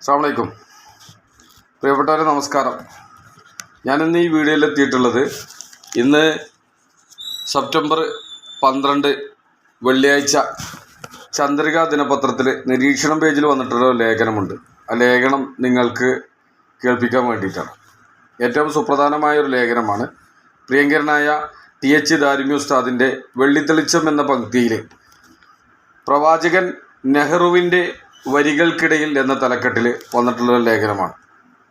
അസ്സാമലൈക്കും പ്രിയപ്പെട്ടവരെ നമസ്കാരം. ഞാനിന്ന് ഈ വീഡിയോയിൽ എത്തിയിട്ടുള്ളത് ഇന്ന് സെപ്റ്റംബർ പന്ത്രണ്ട് വെള്ളിയാഴ്ച ചന്ദ്രിക ദിനപത്രത്തിൽ നിരീക്ഷണം പേജിൽ വന്നിട്ടുള്ള ലേഖനമുണ്ട്. ആ ലേഖനം നിങ്ങൾക്ക് കേൾപ്പിക്കാൻ വേണ്ടിയിട്ടാണ്. ഏറ്റവും സുപ്രധാനമായ ഒരു ലേഖനമാണ്. പ്രിയങ്കരനായ ടി എച്ച് ദാരിമി ഉസ്താദിന്റെ വെള്ളിത്തെളിച്ചം എന്ന പങ്ക്തിയിൽ പ്രവാചകൻ നെഹ്റുവിന്റെ വരികൾക്കിടയിൽ എന്ന തലക്കെട്ടിൽ വന്നിട്ടുള്ള ലേഖനമാണ്.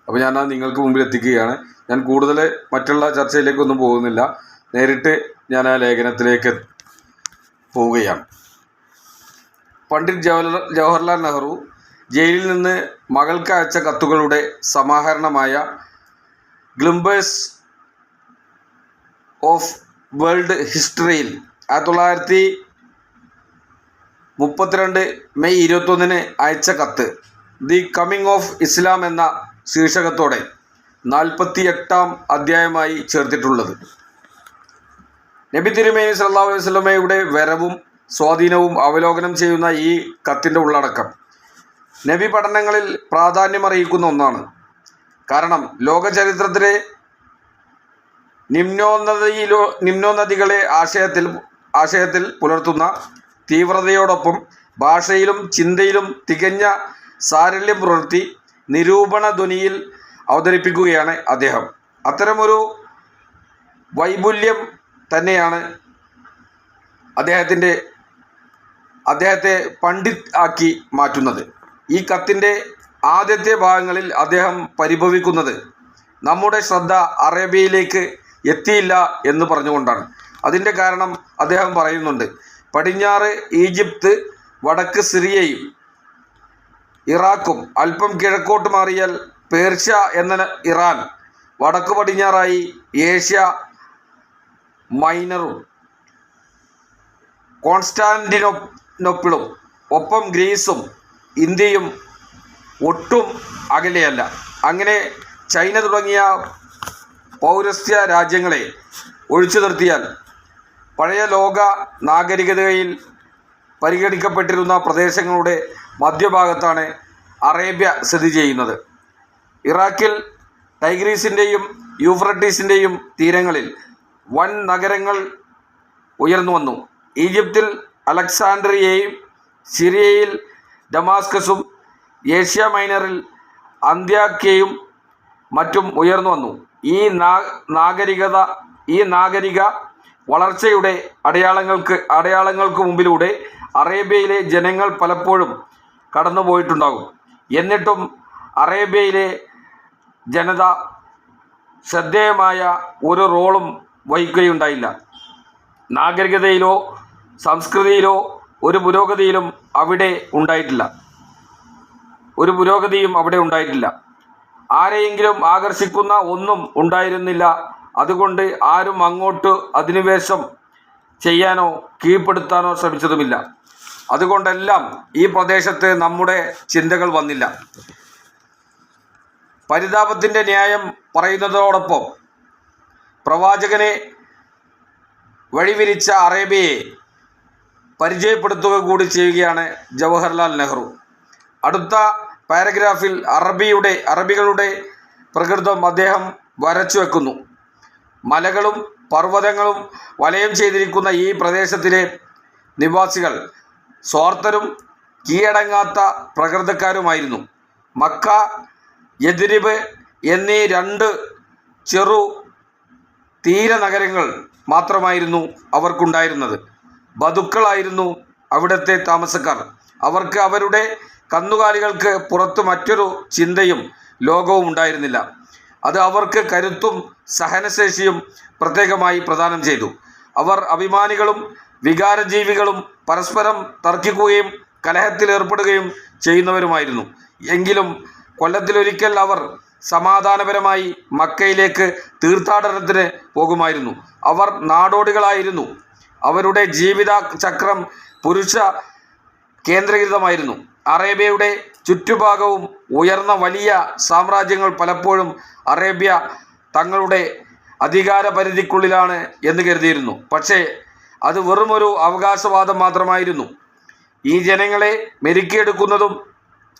അപ്പോൾ ഞാൻ അത് നിങ്ങൾക്ക് മുമ്പിൽ എത്തിക്കുകയാണ്. ഞാൻ കൂടുതൽ മറ്റുള്ള ചർച്ചയിലേക്കൊന്നും പോകുന്നില്ല. നേരിട്ട് ഞാൻ ആ ലേഖനത്തിലേക്ക് പോവുകയാണ്. പണ്ഡിറ്റ് ജവഹർലാൽ ജവഹർലാൽ നെഹ്റു ജയിലിൽ നിന്ന് മകൾക്ക് അയച്ച കത്തുകളുടെ സമാഹരണമായ ഗ്ലിംബേഴ്സ് ഓഫ് വേൾഡ് ഹിസ്റ്ററിയിൽ ആയിരത്തി തൊള്ളായിരത്തി മുപ്പത്തിരണ്ട് മെയ് ഇരുപത്തൊന്നിന് അയച്ച കത്ത്. ദി കമ്മിങ് ഓഫ് ഇസ്ലാം എന്ന ശീർഷകത്തോടെ നാൽപ്പത്തി എട്ടാം അധ്യായമായി ചേർത്തിട്ടുള്ളത്. നബി തിരുമേനി സല്ലാ വസ്ലമയുടെ വരവും സ്വാധീനവും അവലോകനം ചെയ്യുന്ന ഈ കത്തിന്റെ ഉള്ളടക്കം നബി പഠനങ്ങളിൽ പ്രാധാന്യമറിയിക്കുന്ന ഒന്നാണ്. കാരണം ലോക ചരിത്രത്തിലെ നിമ്നോന്നതിയിലോ നിമ്നോന്നതികളെ ആശയത്തിൽ ആശയത്തിൽ പുലർത്തുന്ന തീവ്രതയോടൊപ്പം ഭാഷയിലും ചിന്തയിലും തികഞ്ഞ സാരല്യം പുലർത്തി നിരൂപണ ധ്വനിയിൽ അവതരിപ്പിക്കുകയാണ് അദ്ദേഹം. അത്തരമൊരു വൈപുല്യം തന്നെയാണ് അദ്ദേഹത്തിന്റെ അദ്ദേഹത്തെ പണ്ഡിറ്റ് ആക്കി മാറ്റുന്നത്. ഈ കത്തിന്റെ ആദ്യത്തെ ഭാഗങ്ങളിൽ അദ്ദേഹം പരിഭവിക്കുന്നത് നമ്മുടെ ശ്രദ്ധ അറേബ്യയിലേക്ക് എത്തിയില്ല എന്ന് പറഞ്ഞുകൊണ്ടാണ്. അതിന്റെ കാരണം അദ്ദേഹം പറയുന്നുണ്ട് പടിഞ്ഞാറ് ഈജിപ്ത് വടക്ക് സിറിയയും ഇറാഖും അല്പം കിഴക്കോട്ട് മാറിയാൽ പേർഷ്യ എന്ന ഇറാൻ വടക്ക് പടിഞ്ഞാറായി ഏഷ്യ മൈനറും കോൺസ്റ്റാന്റിനോപ്പിളും ഒപ്പം ഗ്രീസും ഇന്ത്യയും ഒട്ടും അകലെയല്ല. അങ്ങനെ ചൈന തുടങ്ങിയ പൗരസ്ത്യ രാജ്യങ്ങളെ ഒഴിച്ചു നിർത്തിയാൽ പഴയ ലോക നാഗരികതയിൽ പരിഗണിക്കപ്പെട്ടിരുന്ന പ്രദേശങ്ങളുടെ മധ്യഭാഗത്താണ് അറേബ്യ സ്ഥിതി ചെയ്യുന്നത്. ഇറാഖിൽ ടൈഗ്രീസിന്റെയും യൂഫ്രട്ടീസിന്റെയും തീരങ്ങളിൽ വൻ നഗരങ്ങൾ ഉയർന്നു വന്നു. ഈജിപ്തിൽ അലക്സാണ്ട്രിയയും സിറിയയിൽ ഡമാസ്കസും ഏഷ്യ മൈനറിൽ അന്ത്യാക്കയും മറ്റും ഉയർന്നു വന്നു. ഈ നാഗരികത ഈ നാഗരിക വളർച്ചയുടെ അടയാളങ്ങൾക്ക് അടയാളങ്ങൾക്ക് മുമ്പിലൂടെ അറേബ്യയിലെ ജനങ്ങൾ പലപ്പോഴും കടന്നുപോയിട്ടുണ്ടാകും. എന്നിട്ടും അറേബ്യയിലെ ജനത ശ്രദ്ധേയമായ ഒരു റോളും വഹിക്കുകയുണ്ടായില്ല. നാഗരികതയിലോ സംസ്കൃതിയിലോ ഒരു പുരോഗതിയിലും അവിടെ ഉണ്ടായിട്ടില്ല. ഒരു പുരോഗതിയും അവിടെ ഉണ്ടായിട്ടില്ല. ആരെയെങ്കിലും ആകർഷിക്കുന്ന ഒന്നും ഉണ്ടായിരുന്നില്ല. അതുകൊണ്ട് ആരും അങ്ങോട്ട് അധിനിവേശം ചെയ്യാനോ കീഴ്പ്പെടുത്താനോ ശ്രമിച്ചതുമില്ല. അതുകൊണ്ടെല്ലാം ഈ പ്രദേശത്ത് നമ്മുടെ ചിന്തകൾ വന്നില്ല. പരിതാപത്തിന്റെ ന്യായം പറയുന്നതോടൊപ്പം പ്രവാചകനെ വഴിവിരിച്ച അറേബ്യയെ പരിചയപ്പെടുത്തുക കൂടി ചെയ്യുകയാണ് ജവഹർലാൽ നെഹ്റു. അടുത്ത പാരഗ്രാഫിൽ അറബിയുടെ അറബികളുടെ പ്രകൃതം അദ്ദേഹം വരച്ചു വെക്കുന്നു മലകളും പർവതങ്ങളും വലയം ചെയ്തിരിക്കുന്ന ഈ പ്രദേശത്തിലെ നിവാസികൾ സ്വാർത്ഥരും കീഴടങ്ങാത്ത പ്രകൃതക്കാരുമായിരുന്നു. മക്ക യദ്രിബ് എന്നീ രണ്ട് ചെറു തീര നഗരങ്ങൾ മാത്രമായിരുന്നു അവർക്കുണ്ടായിരുന്നത്. ബതുക്കളായിരുന്നു അവിടുത്തെ താമസക്കാർ. അവർക്ക് അവരുടെ കന്നുകാലികൾക്ക് പുറത്ത് മറ്റൊരു ചിന്തയും ലോകവും ഉണ്ടായിരുന്നില്ല അത് അവർക്ക് കരുത്തും സഹനശേഷിയും പ്രത്യേകമായി പ്രദാനം ചെയ്തു. അവർ അഭിമാനികളും വികാരജീവികളും പരസ്പരം തർക്കിക്കുകയും കലഹത്തിലേർപ്പെടുകയും ചെയ്യുന്നവരുമായിരുന്നു. എങ്കിലും കൊല്ലത്തിലൊരിക്കൽ അവർ സമാധാനപരമായി മക്കയിലേക്ക് തീർത്ഥാടനത്തിന് പോകുമായിരുന്നു. അവർ നാടോടികളായിരുന്നു. അവരുടെ ജീവിത ചക്രം പുരുഷ കേന്ദ്രീകൃതമായിരുന്നു അറേബ്യയുടെ ചുറ്റുഭാഗവും ഉയർന്ന വലിയ സാമ്രാജ്യങ്ങൾ പലപ്പോഴും അറേബ്യ തങ്ങളുടെ അധികാര പരിധിക്കുള്ളിലാണ് എന്ന് കരുതിയിരുന്നു. പക്ഷേ അത് വെറുമൊരു അവകാശവാദം മാത്രമായിരുന്നു. ഈ ജനങ്ങളെ മെരുക്കിയെടുക്കുന്നതും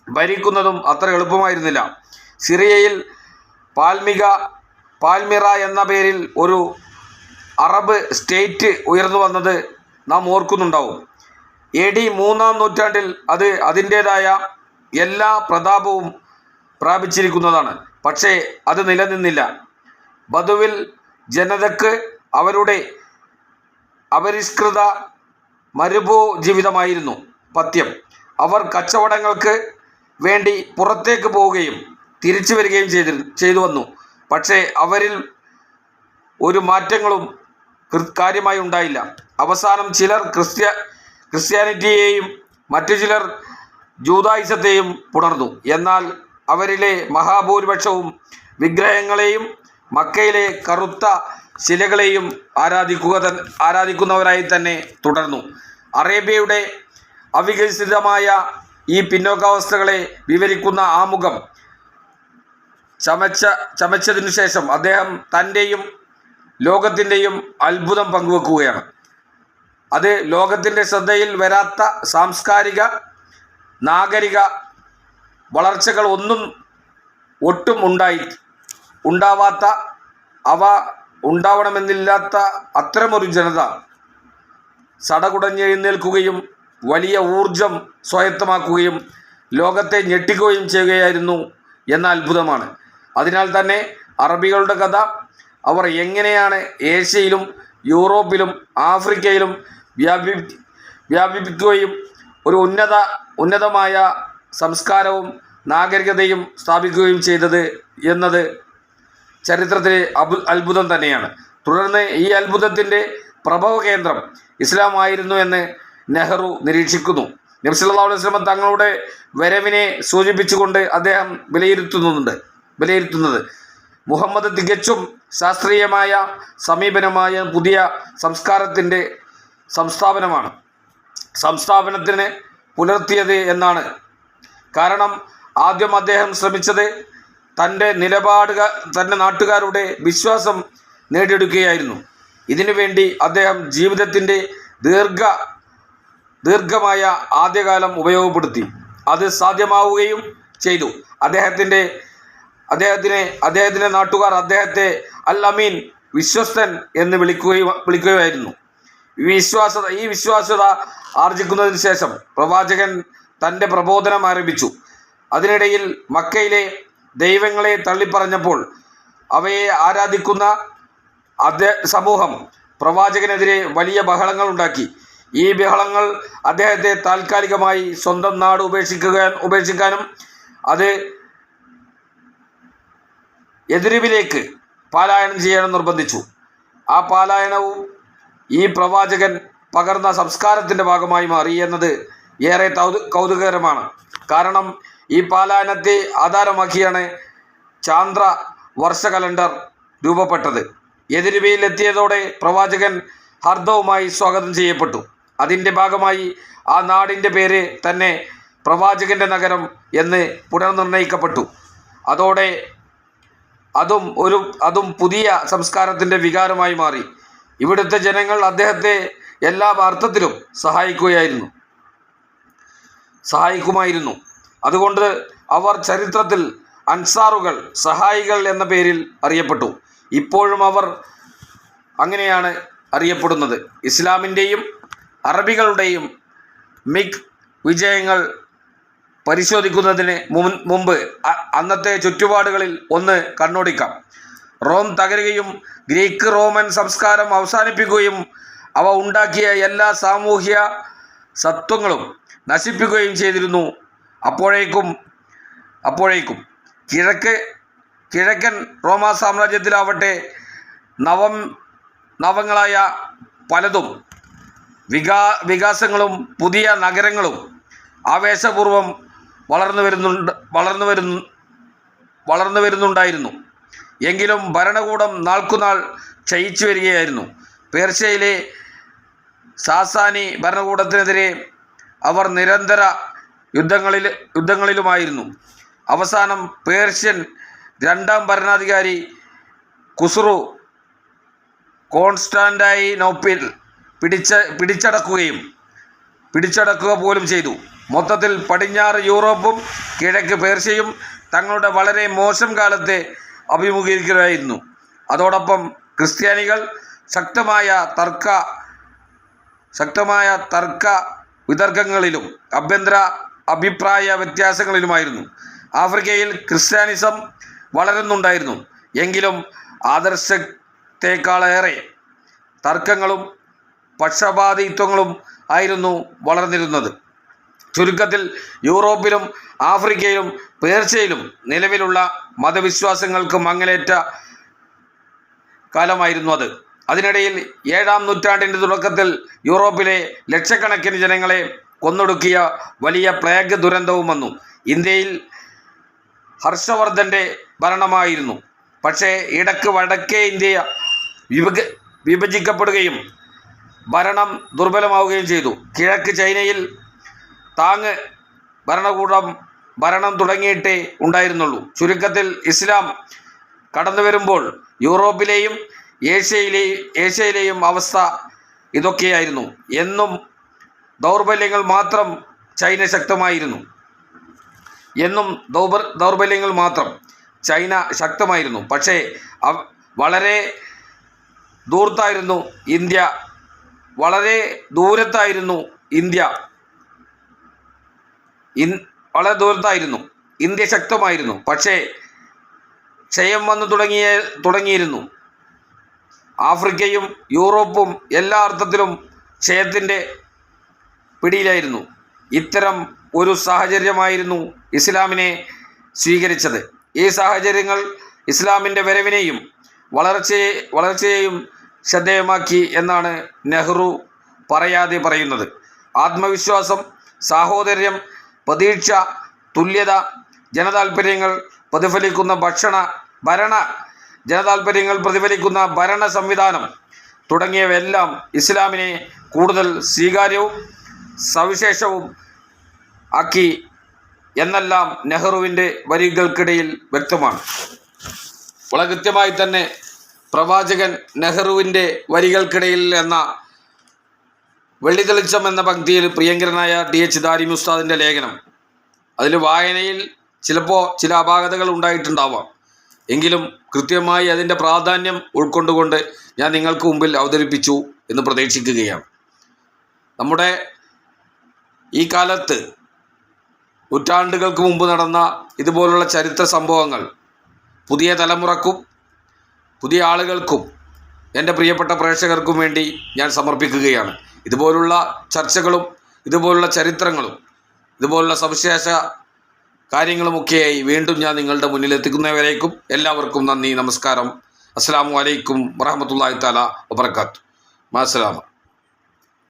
ഭരിക്കുന്നതും അത്ര എളുപ്പമായിരുന്നില്ല. സിറിയയിൽ പാൽമിക പാൽമിറ എന്ന പേരിൽ ഒരു അറബ് സ്റ്റേറ്റ് ഉയർന്നു വന്നത് നാം ഓർക്കുന്നുണ്ടാവും. എ ഡി മൂന്നാം നൂറ്റാണ്ടിൽ അത് അതിന്റേതായ എല്ലാ പ്രതാപവും പ്രാപിച്ചിരിക്കുന്നതാണ്. പക്ഷേ അത് നിലനിന്നില്ല. ബദുവിൽ ജനതക്ക് അവരുടെ അപരിഷ്കൃത മരുഭൂ ജീവിതമായിരുന്നു പത്യം അവർ കച്ചവടങ്ങൾക്ക് വേണ്ടി പുറത്തേക്ക് പോവുകയും തിരിച്ചു വരികയും ചെയ്തി ചെയ്തു വന്നു. പക്ഷേ അവരിൽ ഒരു മാറ്റങ്ങളും കാര്യമായി ഉണ്ടായില്ല. അവസാനം ചിലർ ക്രിസ്ത്യ ക്രിസ്ത്യാനിറ്റിയെയും മറ്റു ചിലർ ജൂതായുസത്തെയും പുണർന്നു. എന്നാൽ അവരിലെ മഹാഭൂരിപക്ഷവും വിഗ്രഹങ്ങളെയും മക്കയിലെ കറുത്ത ശിലകളെയും ആരാധിക്കുക ആരാധിക്കുന്നവരായി തന്നെ തുടർന്നു. അറേബ്യയുടെ അവികസിതമായ ഈ പിന്നോക്കാവസ്ഥകളെ വിവരിക്കുന്ന ആമുഖം ചമച്ച ചമച്ചതിനു ശേഷം അദ്ദേഹം തന്റെയും ലോകത്തിന്റെയും അത്ഭുതം പങ്കുവെക്കുകയാണ്. അത് ലോകത്തിന്റെ ശ്രദ്ധയിൽ വരാത്ത സാംസ്കാരിക നാഗരിക വളർച്ചകൾ ഒന്നും ഒട്ടും ഉണ്ടായി ഉണ്ടാവാത്ത അവ ഉണ്ടാവണമെന്നില്ലാത്ത അത്തരമൊരു ജനത സടകുടഞ്ഞെഴുന്നേൽക്കുകയും വലിയ ഊർജം സ്വായത്തമാക്കുകയും ലോകത്തെ ഞെട്ടിക്കുകയും ചെയ്യുകയായിരുന്നു എന്ന അത്ഭുതമാണ്. അതിനാൽ തന്നെ അറബികളുടെ കഥ അവർ എങ്ങനെയാണ് ഏഷ്യയിലും യൂറോപ്പിലും ആഫ്രിക്കയിലും വ്യാപി വ്യാപിപ്പിക്കുകയും ഒരു ഉന്നത ഉന്നതമായ സംസ്കാരവും നാഗരികതയും സ്ഥാപിക്കുകയും ചെയ്തത് എന്നത് ചരിത്രത്തിലെ അബു അത്ഭുതം തന്നെയാണ്. തുടർന്ന് ഈ അത്ഭുതത്തിന്റെ പ്രഭവ കേന്ദ്രം ഇസ്ലാമായിരുന്നു എന്ന് നെഹ്റു നിരീക്ഷിക്കുന്നു. നബ്സല്ലാ അലൈഹി വസല്ലം തങ്ങളുടെ വരവിനെ സൂചിപ്പിച്ചുകൊണ്ട് അദ്ദേഹം വിലയിരുത്തുന്നുണ്ട്. വിലയിരുത്തുന്നത് മുഹമ്മദ് തികച്ചും ശാസ്ത്രീയമായ സമീപനമായ പുതിയ സംസ്കാരത്തിന്റെ സംസ്ഥാപനമാണ്. സംസ്ഥാപനത്തിന് പുലർത്തിയത് എന്നാണ്. കാരണം ആദ്യം അദ്ദേഹം ശ്രമിച്ചത് തന്റെ നിലപാടുക തന്റെ നാട്ടുകാരുടെ വിശ്വാസം നേടിയെടുക്കുകയായിരുന്നു. ഇതിനുവേണ്ടി അദ്ദേഹം ജീവിതത്തിന്റെ ദീർഘ ദീർഘമായ ആദ്യകാലം ഉപയോഗപ്പെടുത്തി. അത് സാധ്യമാവുകയും ചെയ്തു. അദ്ദേഹത്തിന്റെ അദ്ദേഹത്തിനെ അദ്ദേഹത്തിന്റെ നാട്ടുകാർ അദ്ദേഹത്തെ അൽ അമീൻ വിശ്വസ്തൻ എന്ന് വിളിക്കുകയും വിളിക്കുകയായിരുന്നു. വിശ്വാസത ഈ വിശ്വാസ്യത ആർജിക്കുന്നതിന് ശേഷം പ്രവാചകൻ തന്റെ പ്രബോധനം ആരംഭിച്ചു. അതിനിടയിൽ മക്കയിലെ ദൈവങ്ങളെ തള്ളിപ്പറഞ്ഞപ്പോൾ അവയെ ആരാധിക്കുന്ന അദ്ദേ സമൂഹം പ്രവാചകനെതിരെ വലിയ ബഹളങ്ങൾ ഉണ്ടാക്കി. ഈ ബഹളങ്ങൾ അദ്ദേഹത്തെ താൽക്കാലികമായി സ്വന്തം നാട് ഉപേക്ഷിക്കുക ഉപേക്ഷിക്കാനും അത് എതിരിവിലേക്ക് പാലായനം ചെയ്യണം നിർബന്ധിച്ചു. ആ പാലായനവും ഈ പ്രവാചകൻ പകർന്ന സംസ്കാരത്തിന്റെ ഭാഗമായി മാറി എന്നത് ഏറെ കൗതുകകരമാണ്. കാരണം ഈ പാലായനത്തെ ആധാരമാക്കിയാണ് ചാന്ദ്ര വർഷ കലണ്ടർ രൂപപ്പെട്ടത്. എതിരുവയിൽ എത്തിയതോടെ പ്രവാചകൻ ഹർദവുമായി സ്വാഗതം ചെയ്യപ്പെട്ടു. അതിന്റെ ഭാഗമായി ആ നാടിന്റെ പേര് തന്നെ പ്രവാചകന്റെ നഗരം എന്ന് പുനർനിർണയിക്കപ്പെട്ടു. അതോടെ അതും ഒരു അതും പുതിയ സംസ്കാരത്തിന്റെ വികാരമായി മാറി. ഇവിടുത്തെ ജനങ്ങൾ അദ്ദേഹത്തെ എല്ലാ അർത്ഥത്തിലും സഹായിക്കുകയായിരുന്നു. സഹായിക്കുമായിരുന്നു. അതുകൊണ്ട് അവർ ചരിത്രത്തിൽ അൻസാറുകൾ സഹായികൾ എന്ന പേരിൽ അറിയപ്പെട്ടു. ഇപ്പോഴും അവർ അങ്ങനെയാണ് അറിയപ്പെടുന്നത്. ഇസ്ലാമിന്റെയും അറബികളുടെയും മിക് വിജയങ്ങൾ പരിശോധിക്കുന്നതിന് മുമ്പ് അന്നത്തെ ചുറ്റുപാടുകളിൽ ഒന്ന് കണ്ണോടിക്കാം. റോം തകരുകയും ഗ്രീക്ക് റോമൻ സംസ്കാരം അവസാനിപ്പിക്കുകയും അവ ഉണ്ടാക്കിയ എല്ലാ സാമൂഹ്യ സത്വങ്ങളും നശിപ്പിക്കുകയും ചെയ്തിരുന്നു. അപ്പോഴേക്കും അപ്പോഴേക്കും കിഴക്ക് കിഴക്കൻ റോമാ സാമ്രാജ്യത്തിലാവട്ടെ നവം നവങ്ങളായ പലതും വികാ വികാസങ്ങളും പുതിയ നഗരങ്ങളും ആവേശപൂർവം വളർന്നു വരുന്നുണ്ട് വളർന്നു വരുന്നു വളർന്നു വരുന്നുണ്ടായിരുന്നു. എങ്കിലും ഭരണകൂടം നാൾക്കുനാൾ ക്ഷയിച്ചു വരികയായിരുന്നു. പേർഷ്യയിലെ സാസാനി ഭരണകൂടത്തിനെതിരെ അവർ നിരന്തര യുദ്ധങ്ങളിൽ യുദ്ധങ്ങളിലുമായിരുന്നു. അവസാനം പേർഷ്യൻ രണ്ടാം ഭരണാധികാരി കുസുറു കോൺസ്റ്റാന്റൈനോപ്പിൽ പിടിച്ച പിടിച്ചടക്കുകയും പിടിച്ചടക്കുക പോലും ചെയ്തു. മൊത്തത്തിൽ പടിഞ്ഞാറ് യൂറോപ്പും കിഴക്ക് പേർഷ്യയും തങ്ങളുടെ വളരെ മോശം കാലത്തെ അഭിമുഖീകരിക്കുകയായിരുന്നു. അതോടൊപ്പം ക്രിസ്ത്യാനികൾ ശക്തമായ തർക്ക ശക്തമായ തർക്ക വിതർക്കങ്ങളിലും അഭ്യന്തര അഭിപ്രായ വ്യത്യാസങ്ങളിലുമായിരുന്നു. ആഫ്രിക്കയിൽ ക്രിസ്ത്യാനിസം വളരുന്നുണ്ടായിരുന്നു. എങ്കിലും ആദർശത്തെക്കാളേറെ തർക്കങ്ങളും പക്ഷപാതിത്വങ്ങളും ആയിരുന്നു വളർന്നിരുന്നത്. ചുരുക്കത്തിൽ യൂറോപ്പിലും ആഫ്രിക്കയിലും പേർഷ്യയിലും നിലവിലുള്ള മതവിശ്വാസങ്ങൾക്ക് മങ്ങലേറ്റ കാലമായിരുന്നു അത്. അതിനിടയിൽ ഏഴാം നൂറ്റാണ്ടിന്റെ തുടക്കത്തിൽ യൂറോപ്പിലെ ലക്ഷക്കണക്കിന് ജനങ്ങളെ കൊന്നൊടുക്കിയ വലിയ പ്ലേഗ് ദുരന്തവും വന്നു. ഇന്ത്യയിൽ ഹർഷവർദ്ധന്റെ ഭരണമായിരുന്നു. പക്ഷേ ഇടയ്ക്ക് വടക്കേ ഇന്ത്യ വിഭജ വിഭജിക്കപ്പെടുകയും ഭരണം ദുർബലമാവുകയും ചെയ്തു. കിഴക്ക് ചൈനയിൽ താങ് ഭരണകൂടം ഭരണം തുടങ്ങിയിട്ടേ ഉണ്ടായിരുന്നുള്ളൂ. ചുരുക്കത്തിൽ ഇസ്ലാം കടന്നു വരുമ്പോൾ യൂറോപ്പിലെയും ഏഷ്യയിലെയും ഏഷ്യയിലെയും അവസ്ഥ ഇതൊക്കെയായിരുന്നു. എന്നും ദൗർബല്യങ്ങൾ മാത്രം ചൈന ശക്തമായിരുന്നു. എന്നും ദൗർബ ദൗർബല്യങ്ങൾ മാത്രം ചൈന ശക്തമായിരുന്നു. പക്ഷേ വളരെ ദൂരത്തായിരുന്നു ഇന്ത്യ. വളരെ ദൂരത്തായിരുന്നു ഇന്ത്യ. ഇൻ വളരെ ദൂരത്തായിരുന്നു ഇന്ത്യ ശക്തമായിരുന്നു. പക്ഷേ ക്ഷയം വന്നു തുടങ്ങിയ തുടങ്ങിയിരുന്നു. ആഫ്രിക്കയും യൂറോപ്പും എല്ലാ അർത്ഥത്തിലും ക്ഷയത്തിന്റെ പിടിയിലായിരുന്നു. ഇത്തരം ഒരു സാഹചര്യമായിരുന്നു ഇസ്ലാമിനെ സ്വീകരിച്ചത്. ഈ സാഹചര്യങ്ങൾ ഇസ്ലാമിന്റെ വരവിനെയും വളർച്ചയെ വളർച്ചയെയും ശ്രദ്ധേയമാക്കി എന്നാണ് നെഹ്റു പറയാതെ പറയുന്നത്. ആത്മവിശ്വാസം സാഹോദര്യം പ്രതീക്ഷ തുല്യത ജനതാൽപര്യങ്ങൾ പ്രതിഫലിക്കുന്ന ഭക്ഷണ ഭരണ ജനതാൽപര്യങ്ങൾ പ്രതിഫലിക്കുന്ന ഭരണ സംവിധാനം തുടങ്ങിയവയെല്ലാം ഇസ്ലാമിനെ കൂടുതൽ സ്വീകാര്യവും സവിശേഷവും ആക്കി എന്നെല്ലാം നെഹ്റുവിന്റെ വരികൾക്കിടയിൽ വ്യക്തമാണ്. വളരെ കൃത്യമായി തന്നെ പ്രവാചകൻ നെഹ്റുവിന്റെ വരികൾക്കിടയിൽ എന്ന വെള്ളിതെളിച്ചം എന്ന പങ്ക്തിയിൽ പ്രിയങ്കരനായ ടി എച്ച് ദാരിം ഉസ്താദിന്റെ ലേഖനം. അതിൽ വായനയിൽ ചിലപ്പോൾ ചില അപാകതകൾ ഉണ്ടായിട്ടുണ്ടാവാം. എങ്കിലും കൃത്യമായി അതിന്റെ പ്രാധാന്യം ഉൾക്കൊണ്ടുകൊണ്ട് ഞാൻ നിങ്ങൾക്ക് മുമ്പിൽ അവതരിപ്പിച്ചു എന്ന് പ്രതീക്ഷിക്കുകയാണ്. നമ്മുടെ ഈ കാലത്ത് നൂറ്റാണ്ടുകൾക്ക് മുമ്പ് നടന്ന ഇതുപോലുള്ള ചരിത്ര സംഭവങ്ങൾ പുതിയ തലമുറക്കും പുതിയ ആളുകൾക്കും എന്റെ പ്രിയപ്പെട്ട പ്രേക്ഷകർക്കും വേണ്ടി ഞാൻ സമർപ്പിക്കുകയാണ്. ഇതുപോലുള്ള ചർച്ചകളും ഇതുപോലുള്ള ചരിത്രങ്ങളും ഇതുപോലുള്ള സവിശേഷ കാര്യങ്ങളുമൊക്കെയായി വീണ്ടും ഞാൻ നിങ്ങളുടെ മുന്നിൽ മുന്നിലെത്തിക്കുന്നവരേക്കും എല്ലാവർക്കും നന്ദി നമസ്കാരം. അസ്സാം വലൈക്കും വറഹമത്തല്ലാഹി താല വബർക്കാത്തു മാസലാമ